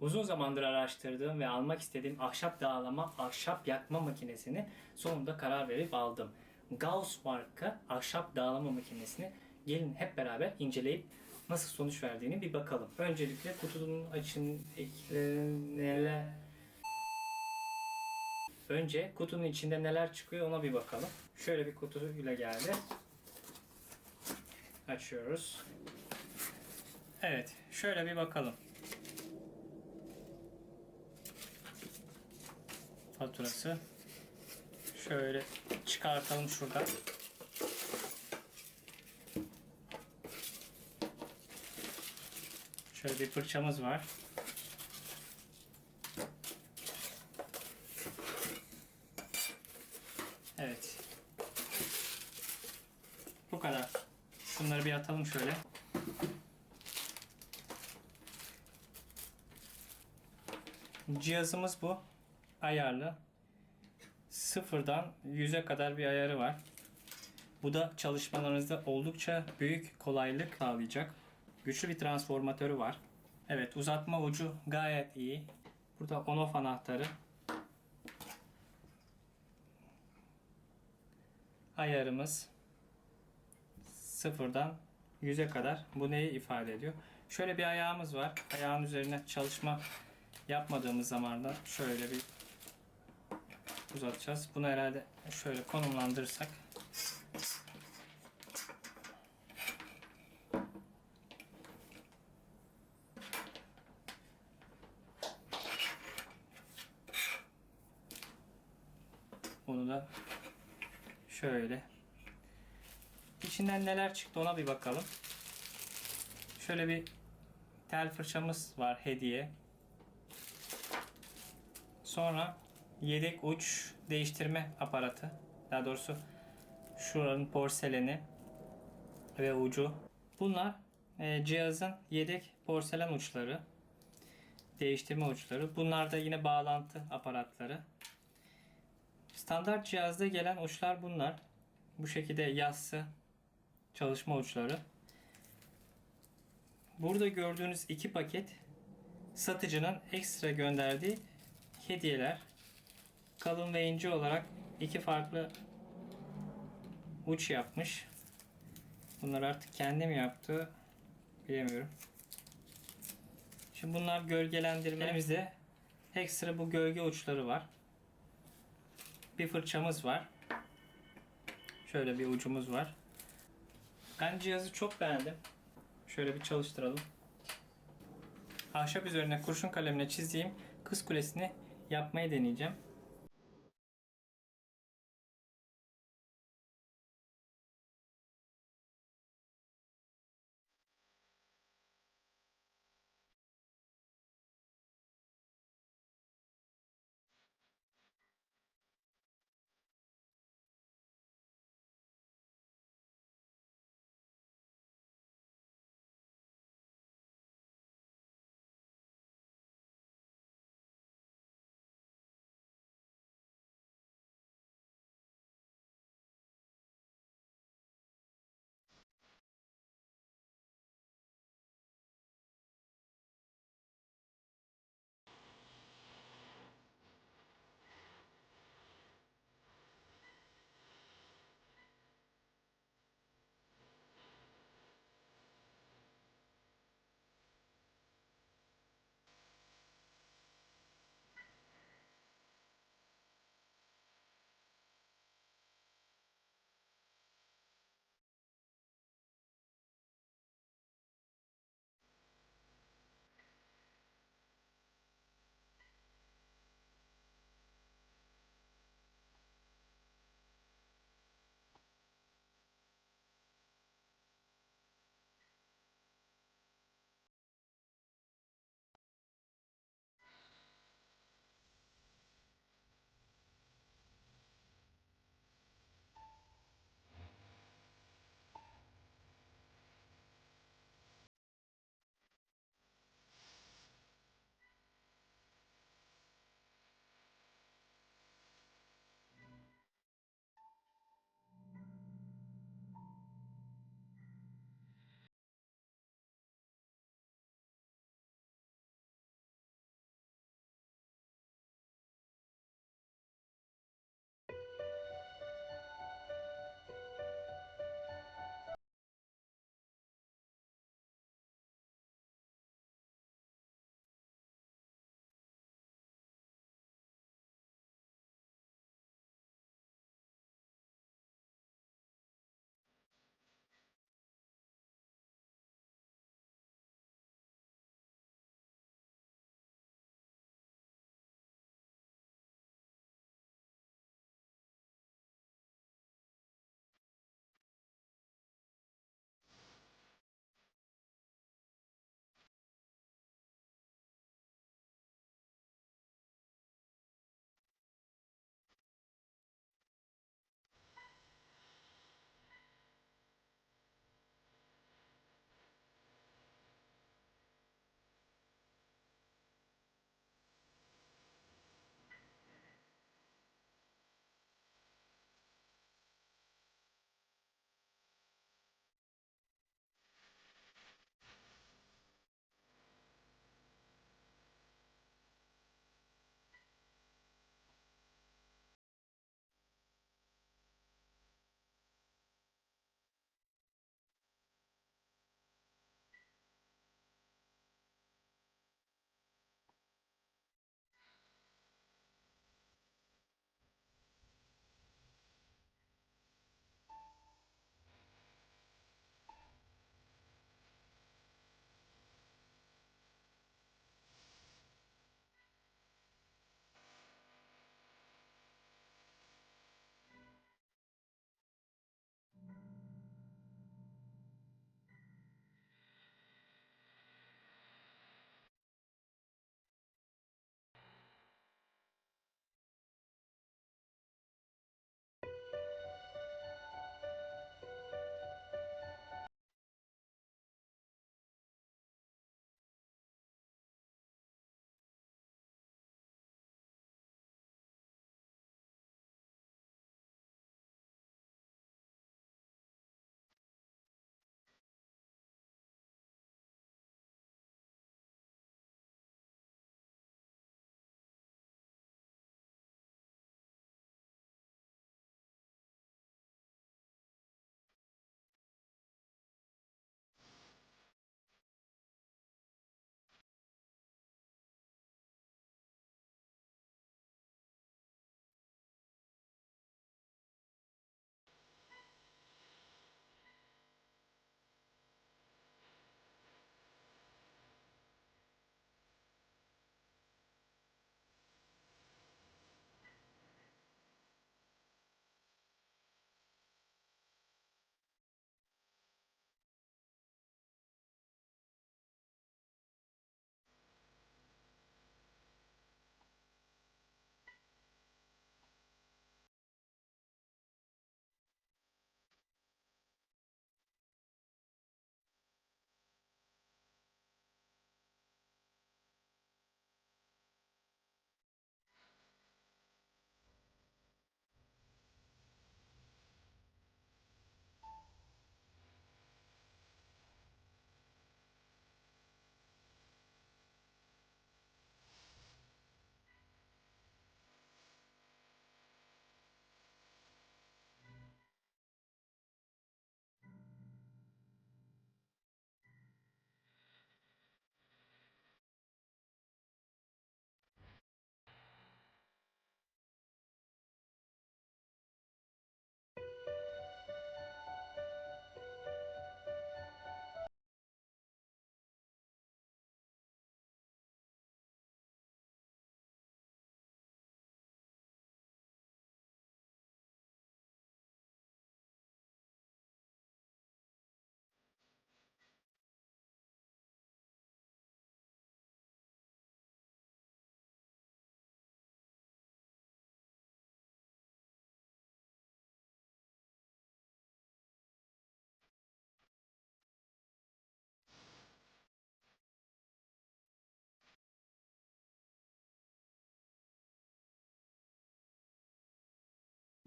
Uzun zamandır araştırdığım ve almak istediğim ahşap dağlama, ahşap yakma makinesini sonunda karar verip aldım. Gauss marka ahşap dağlama makinesini gelin hep beraber inceleyip nasıl sonuç verdiğini bir bakalım. Öncelikle kutunun açın neler Önce kutunun içinde neler çıkıyor ona bir bakalım. Şöyle bir kutuyla geldi. Açıyoruz. Evet, şöyle bir bakalım. Faturası. Şöyle çıkartalım şuradan. Şöyle bir fırçamız var. Evet. Bu kadar. Bunları bir atalım şöyle. Cihazımız bu. Ayarlı. Sıfırdan 100'e kadar bir ayarı var. Bu da çalışmalarınızda oldukça büyük kolaylık sağlayacak. Güçlü bir transformatörü var. Evet uzatma ucu gayet iyi. Burada on off anahtarı. Ayarımız sıfırdan 100'e kadar. Bu neyi ifade ediyor? Şöyle bir ayağımız var. Ayağın üzerine çalışma yapmadığımız zamanlarda şöyle bir uzatacağız. Bunu herhalde şöyle konumlandırırsak bunu da şöyle içinden neler çıktı ona bir bakalım. Şöyle bir tel fırçamız var hediye. Sonra yedek uç değiştirme aparatı. Daha doğrusu şuranın porseleni ve ucu. Bunlar e, cihazın yedek porselen uçları. Değiştirme uçları. Bunlar da yine bağlantı aparatları. Standart cihazda gelen uçlar bunlar. Bu şekilde yassı çalışma uçları. Burada gördüğünüz iki paket satıcının ekstra gönderdiği hediyeler. Kalın ve ince olarak iki farklı uç yapmış. Bunlar artık kendi mi yaptı bilemiyorum. Şimdi bunlar gölgelendirmemizde ekstra bu gölge uçları var. Bir fırçamız var. Şöyle bir ucumuz var. Ben cihazı çok beğendim. Şöyle bir çalıştıralım. Ahşap üzerine kurşun kalemle çizdiğim kız kulesini yapmayı deneyeceğim.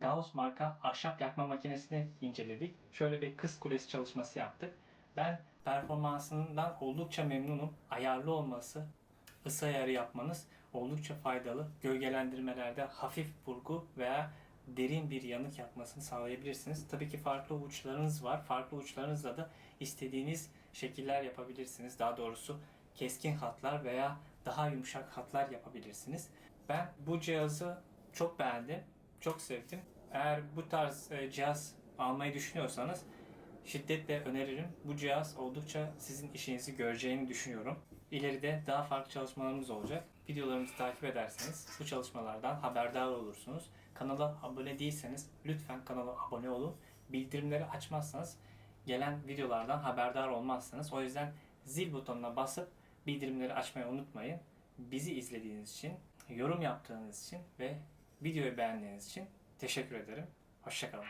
Gauss marka ahşap yakma makinesini inceledik. Şöyle bir kız kulesi çalışması yaptık. Ben performansından oldukça memnunum. Ayarlı olması, ısı ayarı yapmanız oldukça faydalı. Gölgelendirmelerde hafif vurgu veya derin bir yanık yapmasını sağlayabilirsiniz. Tabii ki farklı uçlarınız var. Farklı uçlarınızla da istediğiniz şekiller yapabilirsiniz. Daha doğrusu keskin hatlar veya daha yumuşak hatlar yapabilirsiniz. Ben bu cihazı çok beğendim. Çok sevdim. Eğer bu tarz e, cihaz almayı düşünüyorsanız şiddetle öneririm. Bu cihaz oldukça sizin işinizi göreceğini düşünüyorum. İleride daha farklı çalışmalarımız olacak. Videolarımızı takip ederseniz bu çalışmalardan haberdar olursunuz. Kanala abone değilseniz lütfen kanala abone olun. Bildirimleri açmazsanız gelen videolardan haberdar olmazsınız. O yüzden zil butonuna basıp bildirimleri açmayı unutmayın. Bizi izlediğiniz için, yorum yaptığınız için ve videoyu beğendiğiniz için teşekkür ederim. Hoşçakalın.